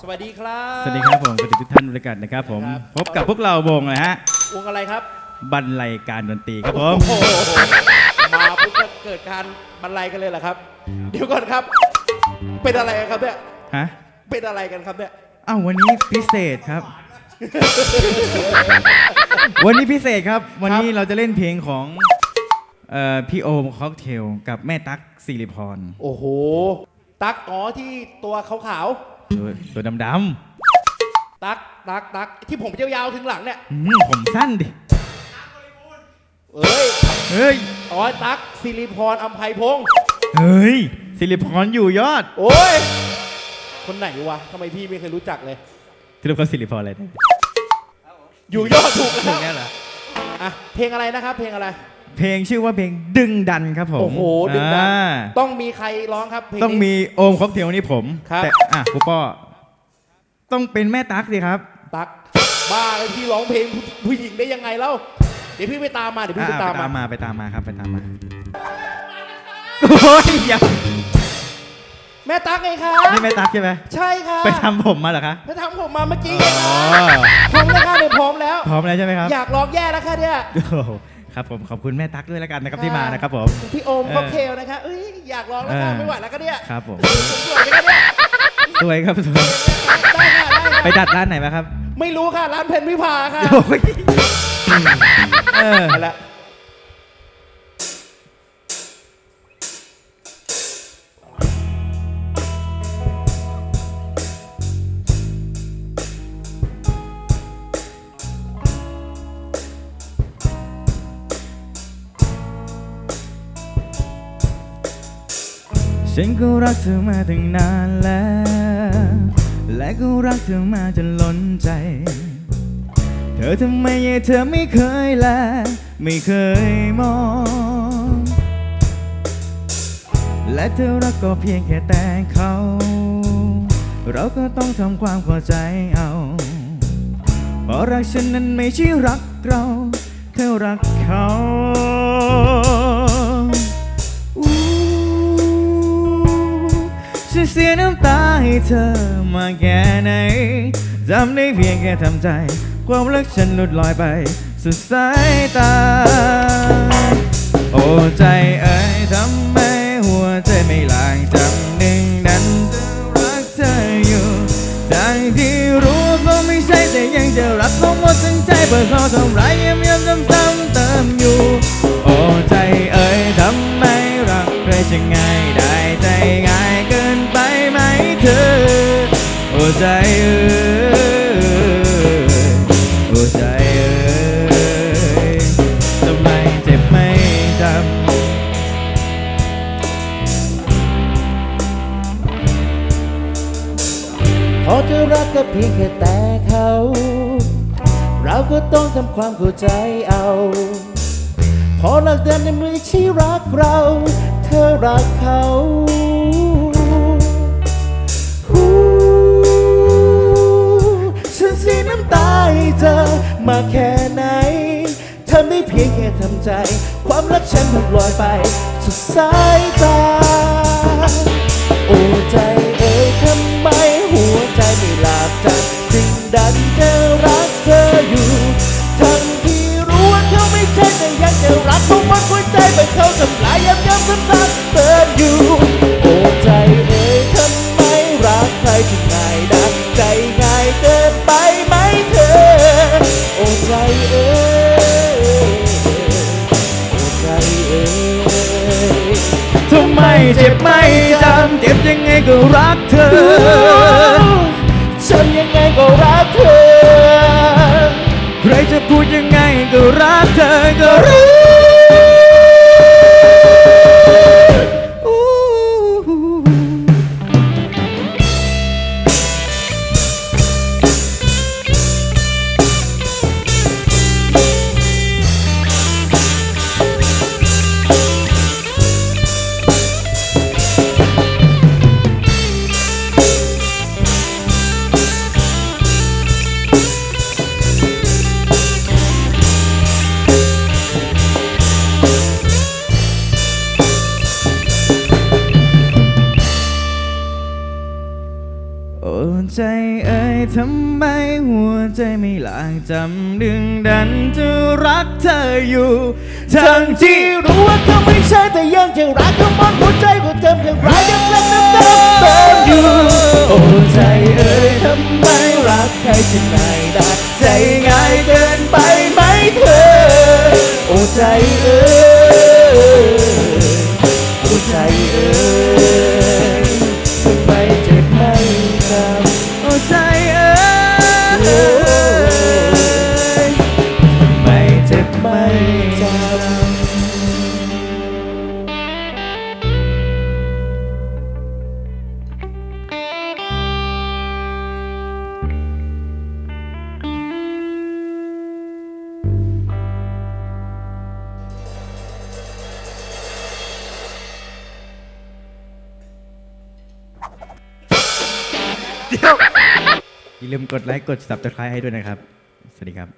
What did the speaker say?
สวัสดีครับ สวัสดีครับผมสวัสดีทุกท่านด้วยกันนะครับผม ครับ พบกับพวกเราวงนะฮะวงอะไรครับ บรรลัยการดนตรีครับผม โอ้โหมาปุ๊บก็เกิดการบรรลัยกันเลยเหรอครับ เดี๋ยวก่อนครับ เป็นอะไรกันครับเนี่ย ฮะ เป็นอะไรกันครับเนี่ย อ้าววันนี้พิเศษครับ วันนี้พิเศษครับ วันนี้เราจะเล่นเพลงของเอ่อพี่โอมค็อกเทลกับแม่ตั๊กสิริพร โอ้โห ตักอ๋อที่ตัวขาว ตัวตัวดำๆตักตักตักที่ผมยาวๆถึงหลังเนี่ยๆอืมผมสั้นดิ เอ้ยเฮ้ย อ๋อตักสิริพรอัมไพพงศ์เฮ้ย สิริพรอยู่ยอด โอ้ย คนไหนวะทำไมพี่ไม่เคยรู้จักเลย สิริพรสิริพรอะไรนะอยู่ยอดถูกเพลแล้งวนี้เหรออะเพลงอะไรนะครับ เพลงอะไร เพลงชื่อว่าเพลงดึงดันครับผมโอ้โหดึงดันอ่าต้องมีใครร้องครับเพลงนี้ ต้องมีโอมค็อกเทลนี่ผม ครับ แต่อะครูป้อต้องเป็นแม่ตั๊กสิครับ ตักบ้าเลยพี่ร้องเพลงผู้ผู้หญิงได้ยังไงเล่าเดี๋ยวพี่ไปตามมาเดี๋ยวพี่อะไปไปตามตามมามาไปตามมาครับไปตามมาโอ้ยอย่าแม่ตักไงคะนี่แม่ตั๊กใช่ไหมใช่ค่ะไปทำผมมาเหรอคะไปทำผมมาเมื่อกี้อ๋ไงคะอพร้อมแล้วค่ะหนูพร้อมแล้ว พร้อมแล้วใช่ไหมครับอยากร้องแย่แล้วค่ะเนี่ยโอ้โห ครับผมขอบคุณแม่ตั๊กด้วยแล้วกันนะครับที่มานะครับผม พี่โอมเออค็อกเทลนะคะเอ้ยอยากร้องแล้วค่ะเออ ไม่ไหวแล้วก็เนี่ยครับผมผมสวยไหมคะเนี่ยสวยครับสวยได้ค่ะได้ค่ะไปดัดร้านไหนมาครับไม่รู้ค่ะร้านเพนวิภาค่ะโอ้ยเออ เอาละ ฉันก็รักเธอมาตั้งนานแล้ว และก็รักเธอมาจนล้นใจ เธอทำไมเธอไม่เคยแล ไม่เคยมอง และเธอรักก็เพียงแค่แต่เขา เราก็ต้องทำความเข้าใจเอาเพราะรักฉันนั้นไม่ใช่รักเรา เธอรักเขา ฉันเสียน้ำตาให้เธอมาแค่ไหนทำได้เพียงแค่ทำใจ ความรักฉันหลุดลอยไป สุดสายตา โอ้ใจเอ๋ยทำไมหัวใจไม่ลางจำหนึ่งนั้นจะรักเธออยู่ทั้งที่รู้ก็ไม่ใช่แต่ยังจะรักเขาหมดทั้งใจเปิดเขาทำร้ายย้ำย้ำซ้ำซ้ำเติ อเธอรักก็เพียงแค่แต่เขา เราก็ต้องทำความเข้าใจเอา พอหลักเดินในมือชี้รักเรา เธอรักเขาฉันเสียน้ำตาให้เธอมาแค่ไหนทำได้เพียงแค่ทำใจ ความรักฉันถูกลอยไปสุดสายตาโอ้ใจ ดังใจง่ายเกินไปไหมเธอ โอ้ใจเอ่ยโอ้ใจเอ่ยทำไมเจ็บไม่จำเจ็บยังไงก็รักเธอฉันยังไงก็รักเธอ ใครจะพูดยังไงก็รักเธอก็รั ใจเอ่ยทำไมหัวใจไม่หลางจำดึงดันจะรักเธออยู่ทั้งที่รู้ว่าเขาไม่ใช่แต่ยังจะรักเขาหมดหัวใจก็เต็มยังรักยังรักน้ำตาเติมอยู่โอ้ใจเอ่ยทำไมรักใครจะง่ายได้ใจง่ายเกินไปไหมเธอ โอ้ใจเอ่ย อย่าลืมกดไลค์กด subscribe ให้ด้วยนะครับ สวัสดีครับ